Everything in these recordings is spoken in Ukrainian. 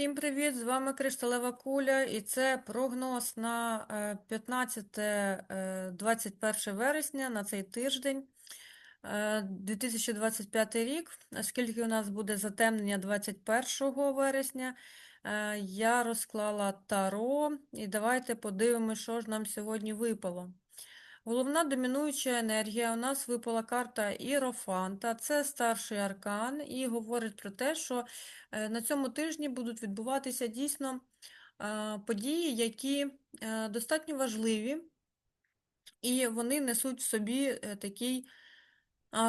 Всім привіт! З вами Кришталева Куля, і це прогноз на 15-21 вересня на цей тиждень е, 2025 рік. Оскільки у нас буде затемнення 21 вересня, е, я розклала таро, і давайте подивимося, що ж нам сьогодні випало. Головна домінуюча енергія у нас випала карта Ірофанта, це старший аркан, і говорить про те, що е, на цьому тижні будуть відбуватися дійсно е, події, які е, достатньо важливі, і вони несуть в собі такий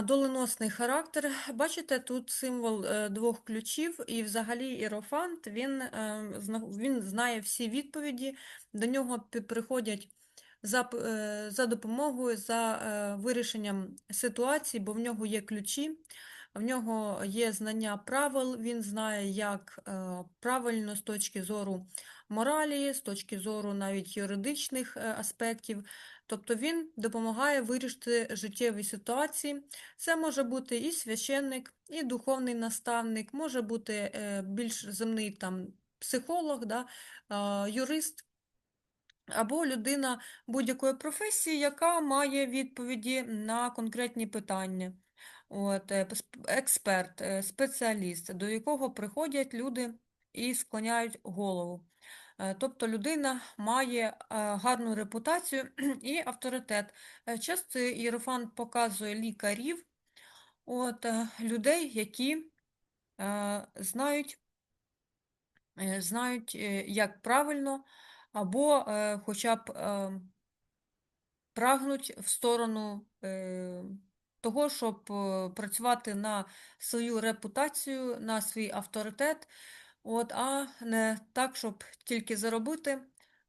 доленосний характер. Бачите, тут символ двох ключів, і взагалі Ірофант він, він знає всі відповіді, до нього приходять за е, за допомогою, за е, вирішенням ситуації, бо в нього є ключі, в нього є знання правил, він знає, як е, правильно з точки зору моралі, з точки зору навіть юридичних аспектів. Тобто він допомагає вирішити життєві ситуації. Це може бути і священник, і духовний наставник, може бути більш земний там психолог, да, юрист або людина будь-якої професії, яка має відповіді на конкретні питання. От, е, Експерт, е, спеціаліст, до якого приходять люди і склоняють голову. Е, тобто людина має гарну репутацію і авторитет. Часто Єрофант показує лікарів, от, людей, які знають, знають, як правильно або е, хоча б е, прагнуть в сторону е, того, щоб працювати на свою репутацію, на свій авторитет, от, а не так, щоб тільки заробити.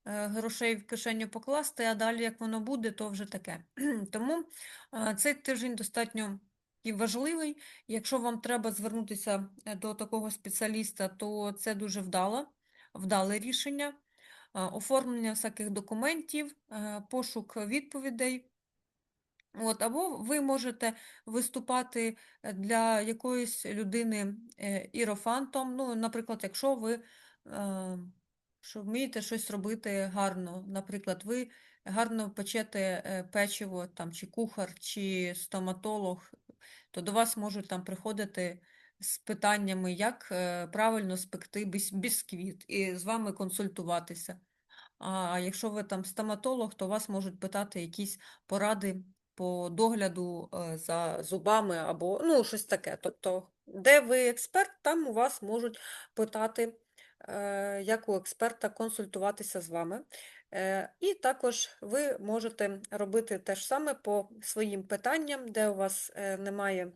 Грошей в кишеню покласти, а далі, як воно буде, то вже таке. Тому цей тиждень достатньо і важливий. Якщо вам треба звернутися до такого спеціаліста, то це дуже вдало, вдале рішення оформлення всяких документів, е, пошук відповідей. От, Або ви можете виступати для якоїсь людини е, ірофантом. Ну, Наприклад, якщо ви е, що вмієте щось робити гарно, наприклад, ви гарно печете печиво, там, чи кухар, чи стоматолог, то до вас можуть там приходити з питаннями, як е, правильно спекти бісквіт, і з вами консультуватися. А якщо ви там стоматолог, то вас можуть питати якісь поради по догляду е, за зубами або ну, щось таке. Тобто, де ви експерт, там у вас можуть питати, е, як у експерта консультуватися з вами. І також ви можете робити те ж саме по своїм питанням, де у вас немає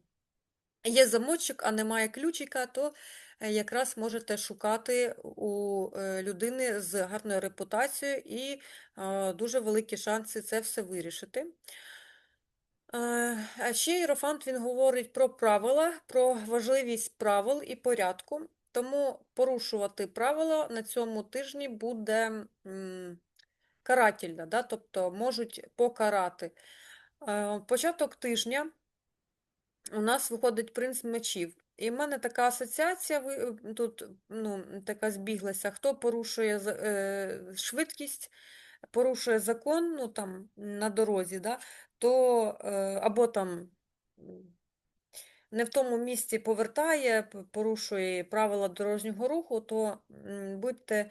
є замочок, а немає ключика, то е, якраз можете шукати у е, людини з гарною репутацією і дуже великі шанси це все вирішити. А ще Єрофант він говорить про правила, про важливість правил і порядку, тому порушувати правила на цьому тижні буде карательно, да? тобто можуть покарати. Початок тижня у нас виходить принц мечів. І в мене така асоціація тут ну, така збіглася, хто порушує е, швидкість, порушує закон ну, там, на дорозі, да, то е, або там не в тому місці повертає, порушує правила дорожнього руху, то будьте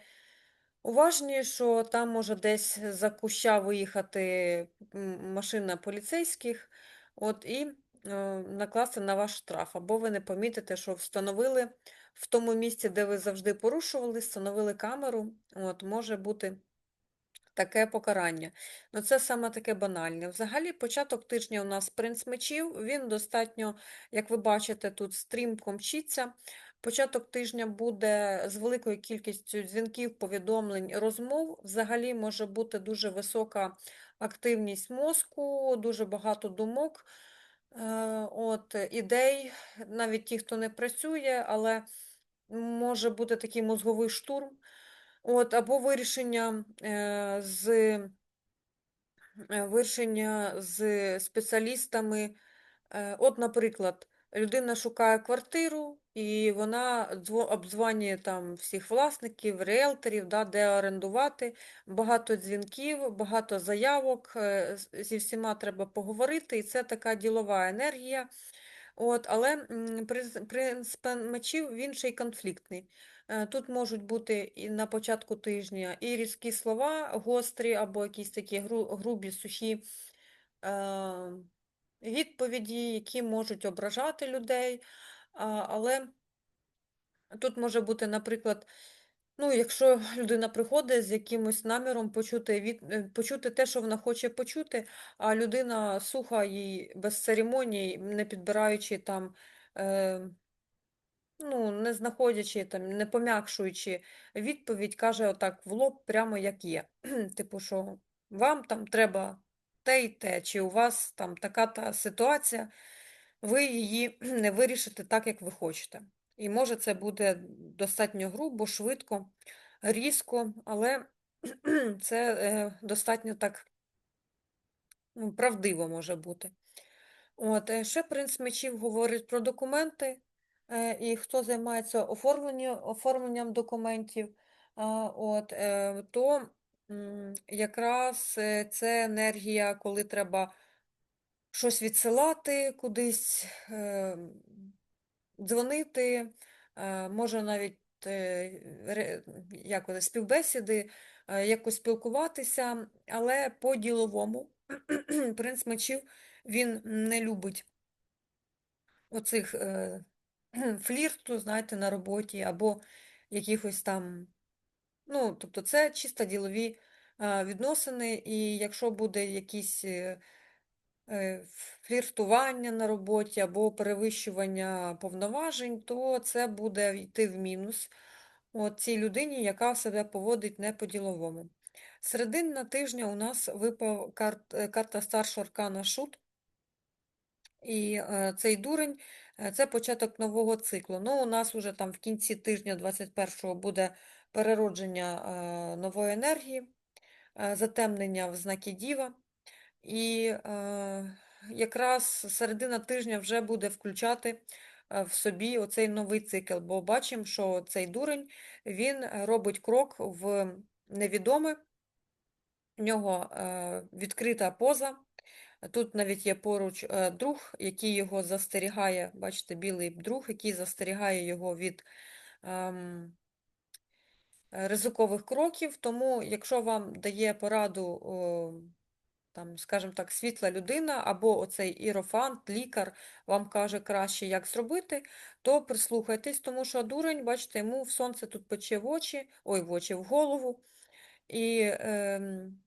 уважні, що там може десь за куща виїхати машина поліцейських. от, і Е, накласти на ваш штраф, або ви не помітите, що встановили в тому місці, де ви завжди порушували, встановили камеру, от, може бути таке покарання. Ну, Це саме таке банальне. Взагалі, початок тижня у нас принц мечів, він достатньо, як ви бачите, тут стрімко мчиться. Початок тижня буде з великою кількістю дзвінків, повідомлень, розмов. Взагалі може бути дуже висока активність мозку, дуже багато думок. Е, от, ідей, навіть ті, хто не працює, але може бути такий мозговий штурм, От, або вирішення е, з е, вирішення з спеціалістами. От, наприклад, людина шукає квартиру, і вона дзво- обдзвонює там всіх власників, ріелторів, да, де орендувати. Багато дзвінків, багато заявок. е, Зі всіма треба поговорити, і це така ділова енергія. От, але принцип мечів він ще й конфліктний. Е, Тут можуть бути і на початку тижня і різкі слова гострі, або якісь такі грубі, сухі е, відповіді, які можуть ображати людей. Але тут може бути, наприклад, ну, якщо людина приходить з якимось наміром почути, від, е, почути те, що вона хоче почути, а людина суха їй без церемоній, не підбираючи там. Е, Ну, не знаходячи там, не пом'якшуючи відповідь, каже отак в лоб, прямо як є. Типу, що вам там треба те і те, чи у вас там така та ситуація, ви її не вирішите так, як ви хочете. І може це буде достатньо грубо, швидко, різко, але це е, достатньо так ну, правдиво може бути. От, е, ще принц мечів говорить про документи, е, і хто займається оформленням, оформленням документів, от, то якраз це енергія, коли треба щось відсилати кудись, е, дзвонити, е, може навіть е, як співбесіди, якось спілкуватися, але по-діловому принц мечів він не любить оцих флірту, знаєте, на роботі або якихось там. Ну, тобто це чисто ділові відносини, і якщо буде якісь фліртування на роботі або перевищування повноважень, то це буде йти в мінус от цій людині, яка себе поводить не по-діловому. Середина тижня у нас випав карт, е, карта старшого аркана Шут. І е, цей дурень е, це початок нового циклу. Ну, у нас вже там в кінці тижня 21-го буде переродження е, нової енергії, е, затемнення в знакі Діва. І е, якраз середина тижня вже буде включати е, в собі оцей новий цикл, бо бачимо, що цей дурень він робить крок в невідоме, в нього е, відкрита поза. Тут навіть є поруч е, друг, який його застерігає, бачите, білий друг, який застерігає його від ем, е, ризикових кроків. Тому, якщо вам дає пораду, там, скажімо так, світла людина, або оцей ірофант, лікар вам каже краще, як зробити, то прислухайтесь, тому що дурень, бачите, йому в сонце тут пече в очі, ой, в очі, в голову. І ем,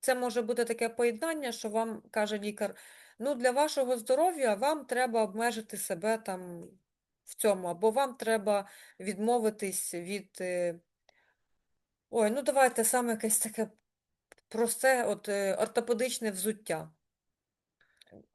це може бути таке поєднання, що вам каже лікар, ну для вашого здоров'я вам треба обмежити себе там в цьому, або вам треба відмовитись від. е, Ой, ну давайте саме якесь таке просте, от е, ортопедичне взуття.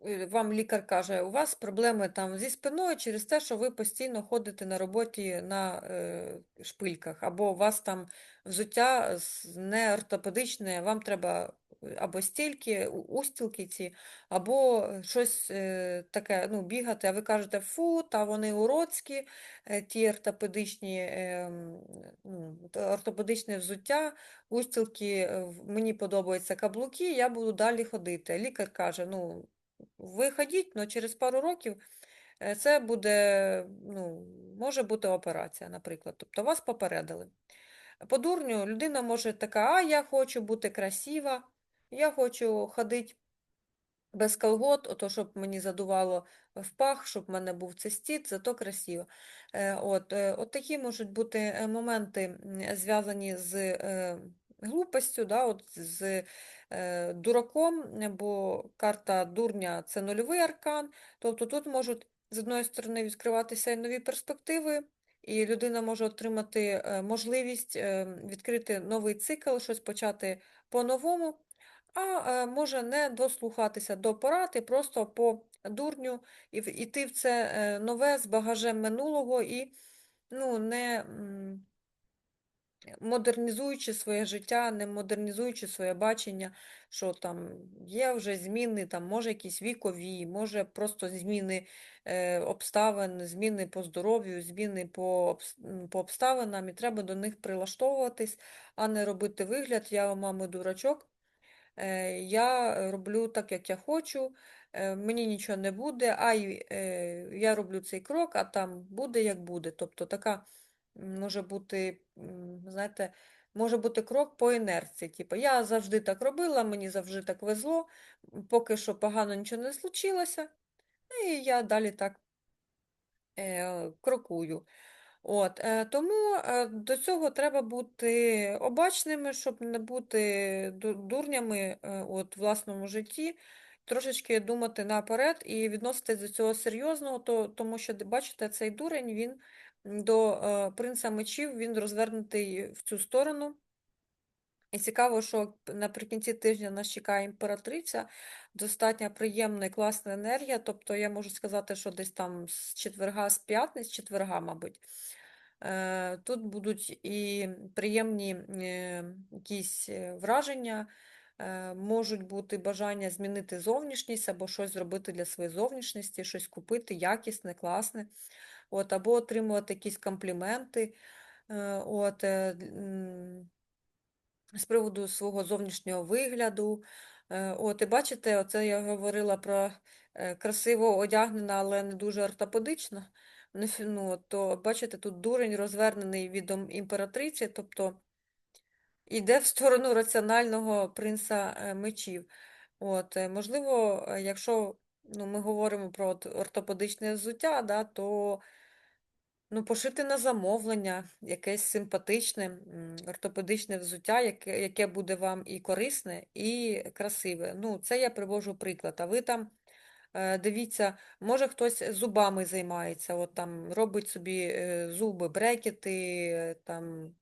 Е, Вам лікар каже, у вас проблеми там зі спиною через те, що ви постійно ходите на роботі на е, шпильках, або у вас там взуття не ортопедичне, вам треба або стільки, устілки ці, або щось е, таке, ну, бігати, а ви кажете, фу, та вони уродські, е, ті ортопедичні, е, ну, ортопедичне взуття, устілки, е, мені подобаються каблуки, я буду далі ходити. Лікар каже, ну. Ви ходіть, але через пару років е, це буде, ну, може бути операція, наприклад. Тобто вас попередили. По дурню людина може така, а я хочу бути красива, я хочу ходити без колгот, ото щоб мені задувало в пах, щоб в мене був цистит, зато красиво. Е, От, е, от такі можуть бути моменти, зв'язані з глупостю, да, от з е, дураком, бо карта дурня це нульовий аркан. Тобто тут можуть з одної сторони відкриватися і нові перспективи, і людина може отримати е, можливість е, відкрити новий цикл, щось почати по-новому а е, може не дослухатися до порад і просто по дурню і в- в це нове з багажем минулого і ну, не, модернізуючи своє життя, не модернізуючи своє бачення, що там є вже зміни, там, може якісь вікові, може просто зміни е, обставин, зміни по здоров'ю, зміни по, по обставинам, і треба до них прилаштовуватись, а не робити вигляд, я у мами дурачок. Е, Я роблю так, як я хочу, е, мені нічого не буде, а е, я роблю цей крок, а там буде, як буде. Тобто така може бути, знаєте, може бути крок по інерції. Типу, я завжди так робила, мені завжди так везло, поки що погано нічого не случилося, і я далі так е, крокую. От, е, тому е, до цього треба бути обачними, щоб не бути дурнями е, от, в власному житті, трошечки думати наперед і відноситись до цього серйозно, то, тому що, бачите, цей дурень, він до е, принца мечів, він розвернутий в цю сторону. І цікаво, що наприкінці тижня нас чекає імператриця, достатньо приємна і класна енергія. Тобто я можу сказати, що десь там з четверга, з п'ятниць, четверга, мабуть. Е, Тут будуть і приємні е, якісь враження, можуть бути бажання змінити зовнішність або щось зробити для своєї зовнішності, щось купити якісне, класне, от, або отримувати якісь компліменти. Е, От, е, з приводу свого зовнішнього вигляду. Е, От, і бачите, оце я говорила про красиво одягнена, але не дуже ортопедично. Ну, то бачите, тут дурень розвернений відом імператриці, тобто йде в сторону раціонального принца мечів. От, можливо, якщо ну, ми говоримо про ортопедичне взуття, да, то Ну, пошити на замовлення, якесь симпатичне, ортопедичне взуття, яке, яке буде вам і корисне, і красиве. Ну, це я привожу приклад. А ви там е, дивіться, може хтось зубами займається, от там робить собі е, зуби, брекети, е, там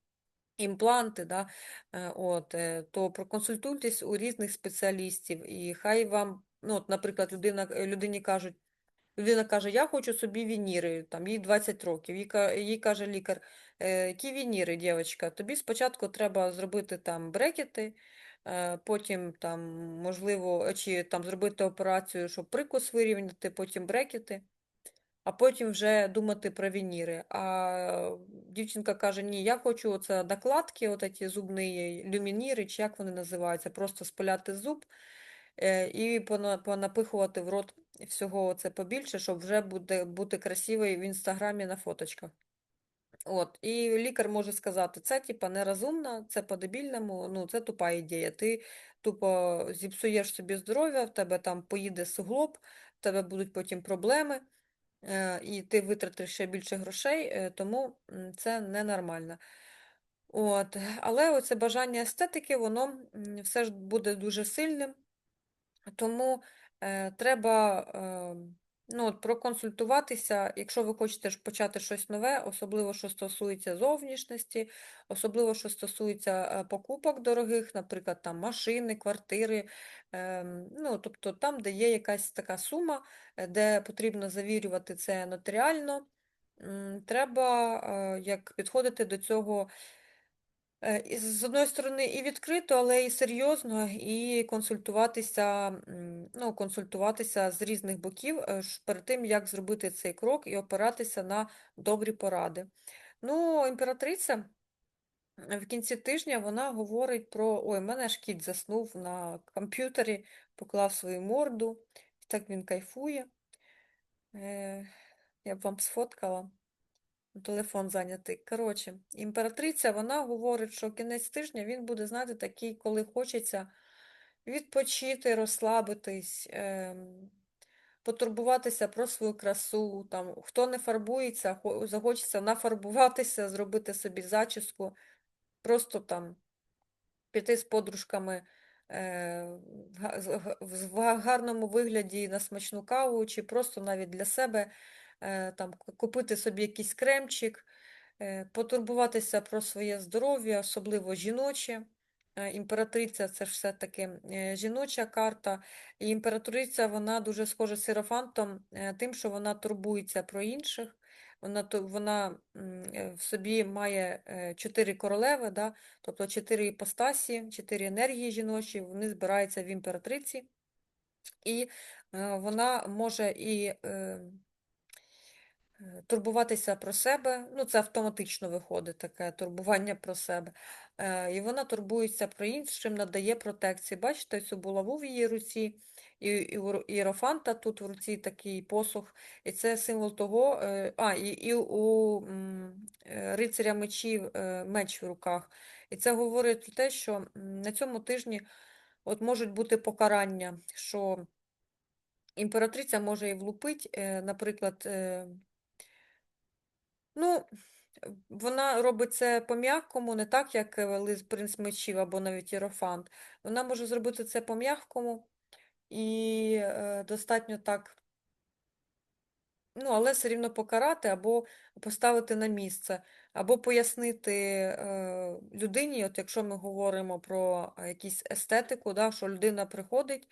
імпланти, да? е, от, е, то проконсультуйтесь у різних спеціалістів, і хай вам, ну, от, наприклад, людина, людині кажуть, Людина каже, я хочу собі вініри, там, їй 20 років. Їй, їй каже лікар, «Е, які вініри, дівчинка? Тобі спочатку треба зробити там брекети, е, потім там, можливо, чи там зробити операцію, щоб прикус вирівняти, потім брекети, а потім вже думати про вініри. А дівчинка каже, ні, я хочу оце накладки, от ці зубні люмініри, чи як вони називаються, просто спиляти зуб е, і понапихувати в рот всього це побільше, щоб вже буде бути красивий в інстаграмі на фоточках. От, і лікар може сказати, це типа нерозумно, це по-дебільному, ну це тупа ідея. Ти тупо зіпсуєш собі здоров'я, в тебе там поїде суглоб, в тебе будуть потім проблеми, е, і ти витратиш ще більше грошей, е, тому це ненормально. От, але оце бажання естетики, воно все ж буде дуже сильним. Тому е, треба е, ну, от проконсультуватися, якщо ви хочете почати щось нове, особливо що стосується зовнішності, особливо що стосується е, покупок дорогих, наприклад, там машини, квартири, е, ну, тобто там, де є якась така сума, е, де потрібно завірювати це нотаріально, треба е, як підходити до цього. Е, З одної сторони, і відкрито, але і серйозно, і консультуватися, ну, консультуватися з різних боків е, ж перед тим, як зробити цей крок і опиратися на добрі поради. Ну, імператриця е, в кінці тижня вона говорить про ой, мене аж кіт заснув на комп'ютері, поклав свою морду, і так він кайфує. Е, Я б вам сфоткала. Телефон зайнятий. Коротше, імператриця, вона говорить, що кінець тижня він буде, знаєте, такий, коли хочеться відпочити, розслабитись, ем, потурбуватися про свою красу. Там, хто не фарбується, хо- захочеться нафарбуватися, зробити собі зачіску, просто там піти з подружками е, в гарному вигляді на смачну каву, чи просто навіть для себе там, купити собі якийсь кремчик, е, потурбуватися про своє здоров'я, особливо жіноче. Е, Імператриця це ж все-таки е, жіноча карта. І імператриця вона дуже схожа з Серафантом, е, тим, що вона турбується про інших. вона, вона е, в собі має е, чотири королеви, да? тобто чотири іпостасі, чотири енергії жіночі, вони збираються в імператриці, і е, вона може і е, е, турбуватися про себе, ну це автоматично виходить таке турбування про себе. Е, І вона турбується про іншим, надає протекції. Бачите, цю булаву в її руці, і, і у Ро- іерофанта тут в руці такий посух, і це символ того, е, а, і, і у е, рицаря мечів е, меч в руках. І це говорить про те, що на цьому тижні от можуть бути покарання, що імператриця може і влупить, е, наприклад, е, ну, вона робить це по-м'якому, не так, як е, принц мечів або навіть Єрофант. Вона може зробити це по-м'якому і е, достатньо так, ну, але все рівно покарати або поставити на місце, або пояснити е, людині, от якщо ми говоримо про якусь естетику, да, що людина приходить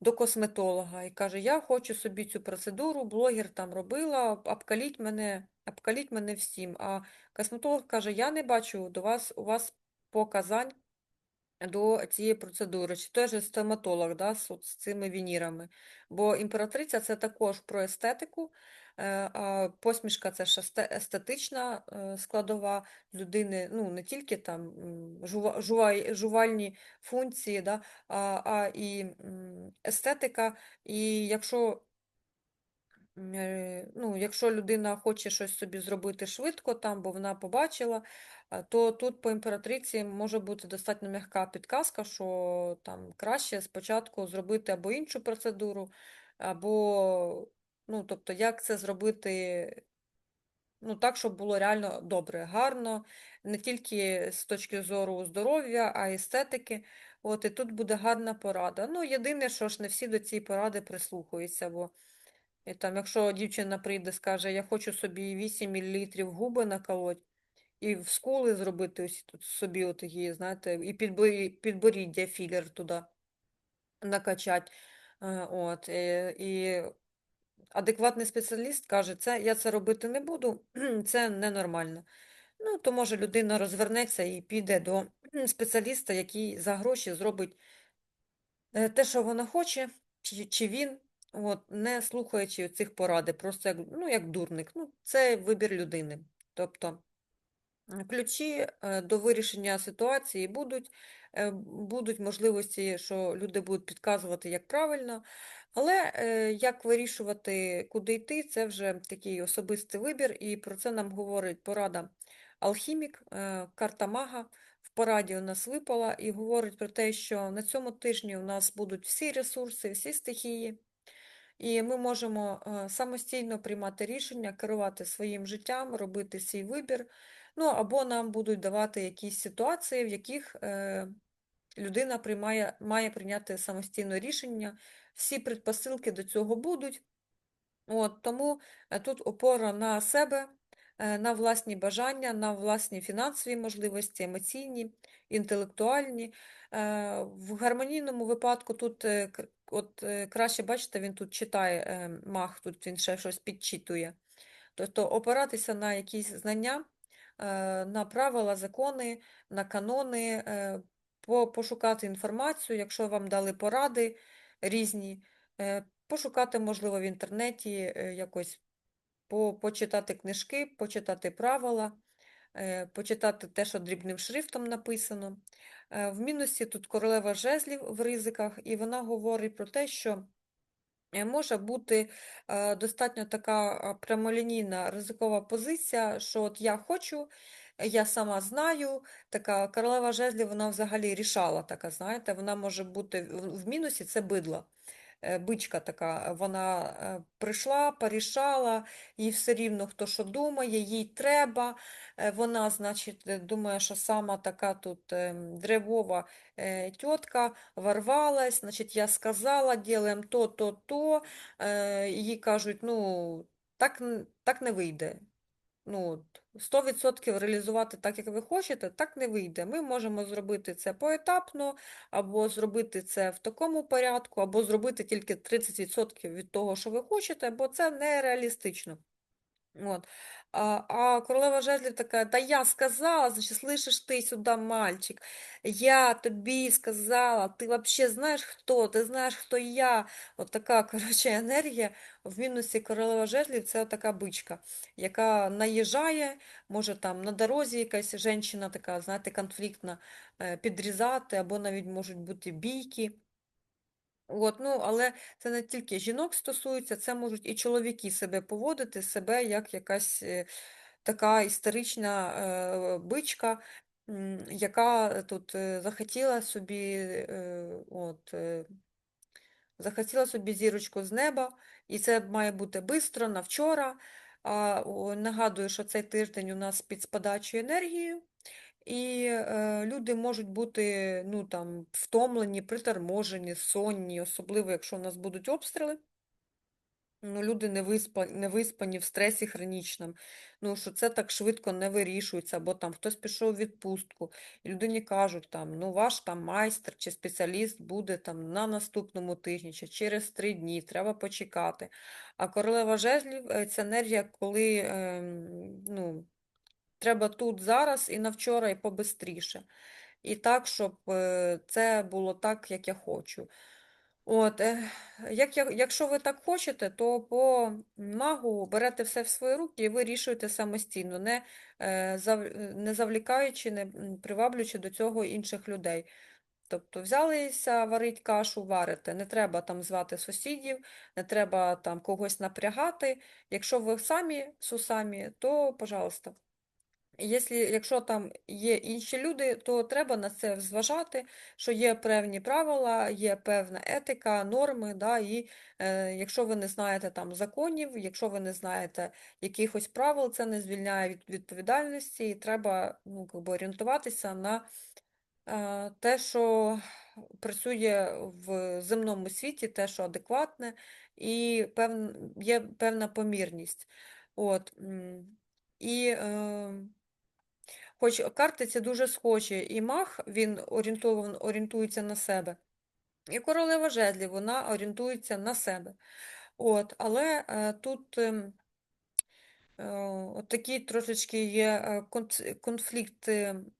до косметолога і каже, я хочу собі цю процедуру, блогер там робила, обкаліть мене, обкаліть мене всім. А косметолог каже, я не бачу до вас, у вас показань до цієї процедури, чи же стоматолог да, з, з цими вінірами. Бо імператриця це також про естетику, е, а посмішка це ж естетична е, складова людини, ну не тільки там жува- жувальні функції, да, а, а і естетика. І якщо Ну, якщо людина хоче щось собі зробити швидко, там, бо вона побачила, то тут по імператриці може бути достатньо м'яка підказка, що там краще спочатку зробити або іншу процедуру, або, ну, тобто, як це зробити ну, так, щоб було реально добре, гарно, не тільки з точки зору здоров'я, а й естетики. От, і тут буде гарна порада. Ну, єдине, що ж не всі до цієї поради прислухаються, бо і там, якщо дівчина прийде, скаже, я хочу собі 8 мл губи наколоть, і в скули зробити ось тут собі отакі, знаєте, і підборіддя філер туди накачать. Е, От, е, і адекватний спеціаліст каже, це, я це робити не буду, це ненормально. Ну, то може людина розвернеться і піде до спеціаліста, який за гроші зробить е, те, що вона хоче, чи, чи він, от, не слухаючи цих поради, просто як, ну, як дурник. Ну, це вибір людини. Тобто ключі е, до вирішення ситуації будуть, е, будуть можливості, що люди будуть підказувати, як правильно, але е, як вирішувати, куди йти, це вже такий особистий вибір, і про це нам говорить порада алхімік, карта мага в пораді у нас випала і говорить про те, що на цьому тижні у нас будуть всі ресурси, всі стихії, і ми можемо е, самостійно приймати рішення, керувати своїм життям, робити свій вибір. Ну або нам будуть давати якісь ситуації, в яких е, людина приймає, має прийняти самостійне рішення. Всі предпосилки до цього будуть. От, тому е, тут опора на себе, на власні бажання, на власні фінансові можливості, емоційні, інтелектуальні. В гармонійному випадку тут от, е, краще, бачите, він тут читає е, мах, тут він ще щось підчитує. Тобто опиратися на якісь знання, е, на правила, закони, на канони, е, пошукати інформацію, якщо вам дали поради різні, пошукати, можливо, в інтернеті якось почитати книжки, почитати правила, почитати те, що дрібним шрифтом написано. Е, В мінусі тут королева жезлів в ризиках, і вона говорить про те, що Е, Може бути е, достатньо така прямолінійна ризикова позиція, що от я хочу, я сама знаю, така королева жезлів, вона взагалі рішала, така, знаєте, вона може бути в мінусі, це бидло. Е, Бичка така, вона е, прийшла, порішала, їй все рівно хто що думає, їй треба. Е, Вона, значить, е, думає, що сама така тут ем, древова е, тітка ворвалась, значить, я сказала, ділаємо то, то, то. Е, Їй кажуть, ну, так, так не вийде. Ну, от, 100% реалізувати так, як ви хочете, так не вийде. Ми можемо зробити це поетапно, або зробити це в такому порядку, або зробити тільки 30% від того, що ви хочете, бо це нереалістично. От. А, а королева жезлів така, та я сказала, значить, слышиш ти сюди, мальчик, я тобі сказала, ти вообще знаєш хто, ти знаєш, хто я. От така, коротше, енергія. В мінусі королева жезлів це така бичка, яка наїжджає, може там на дорозі якась жінка така, знаєте, конфліктна, е, підрізати, або навіть можуть бути бійки. От, ну, але це не тільки жінок стосується, це можуть і чоловіки себе поводити, себе як якась е, така історична е, бичка, яка тут е, захотіла собі, е, от, е, захотіла собі зірочку з неба, і це має бути бистро, на вчора. А, о, нагадую, що цей тиждень у нас під спадачою енергією. І е, люди можуть бути ну, там, втомлені, приторможені, сонні, особливо, якщо у нас будуть обстріли. Ну, люди не виспа, не виспані в стресі хронічному, ну, що це так швидко не вирішується, або там хтось пішов у відпустку, і людині кажуть, там, ну, ваш там майстер чи спеціаліст буде там на наступному тижні, чи через три дні, треба почекати. А королева жезлів е, це енергія, коли ем, ну, Треба тут зараз і на вчора, і побистріше. І так, щоб е, це було так, як я хочу. От, е, як я, якщо ви так хочете, то по магу берете все в свої руки і вирішуєте самостійно, не, е, не завлікаючи, не приваблюючи до цього інших людей. Тобто взялися варить кашу, варите. Не треба там звати сусідів, не треба там когось напрягати. Якщо ви самі сусамі, то, пожалуйста. Якщо, якщо там є інші люди, то треба на це зважати, що є певні правила, є певна етика, норми, да, і е, якщо ви не знаєте там законів, якщо ви не знаєте якихось правил, це не звільняє від відповідальності, і треба ну, якби орієнтуватися на е, те, що працює в земному світі, те, що адекватне, і пев, є певна помірність. От, і... Е, Хоч карти ці дуже схожі, і маг він орієнтується на себе, і королева жезлів вона орієнтується на себе. От, Але е, тут е, е, от такий трошечки є е, конфлікт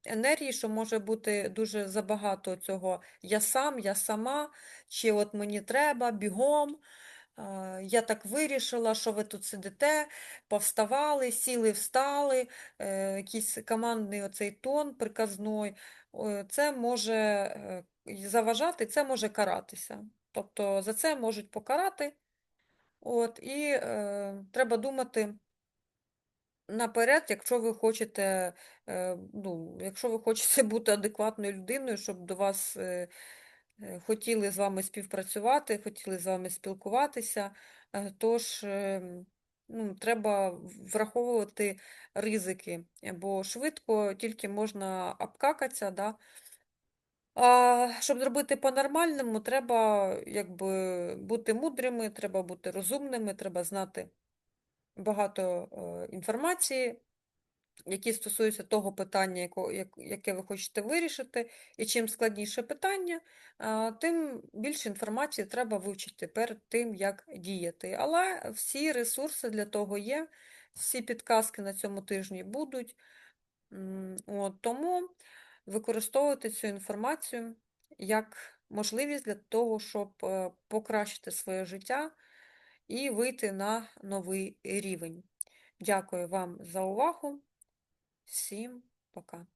енергії, що може бути дуже забагато цього я сам, я сама, чи от мені треба, бігом. А, Я так вирішила, що ви тут сидите, повставали, сіли, встали, е, якийсь командний оцей тон приказной. О, Це може е, заважати, це може каратися. Тобто за це можуть покарати. От, І е, треба думати наперед, якщо ви хочете, е, ну, якщо ви хочете бути адекватною людиною, щоб до вас. е, е, хотіли з вами співпрацювати, хотіли з вами спілкуватися. Е, Тож е, ну, треба враховувати ризики, бо швидко тільки можна обкакатися. Да? А щоб зробити по-нормальному, треба якби, бути мудрими, треба бути розумними, треба знати багато е, інформації які стосуються того питання, яке ви хочете вирішити, і чим складніше питання, тим більше інформації треба вивчити перед тим, як діяти. Але всі ресурси для того є, всі підказки на цьому тижні будуть. От, Тому використовувати цю інформацію як можливість для того, щоб е, покращити своє життя і вийти на новий рівень. Дякую вам за увагу. Всім пока.